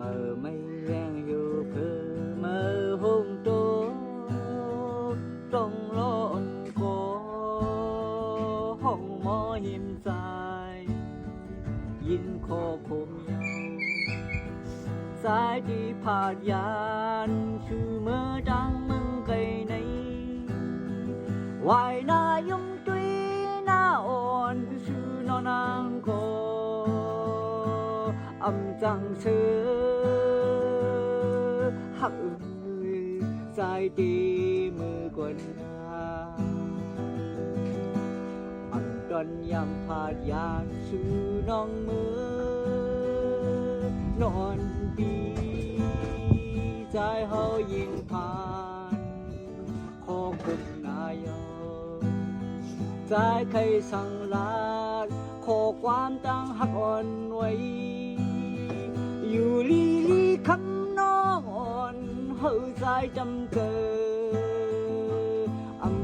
มื่อไม่แรงอยู่เพื่อมือหุ่มตัวต้องล้อนโคห้องหมอหิมใจยินโคคมยาวสายที่ผ่านยานชื่อเมื่อดังมึงไกลในวหยนายุ่มตุ นยำผาดยานชื่อน้องมือนอนปีใจเฮายิงผ่านขอคุณนายกใจใครสั่งลาดขอความตั้งหักอ่อนไว้ อนเฮาใจจำเกิดอำ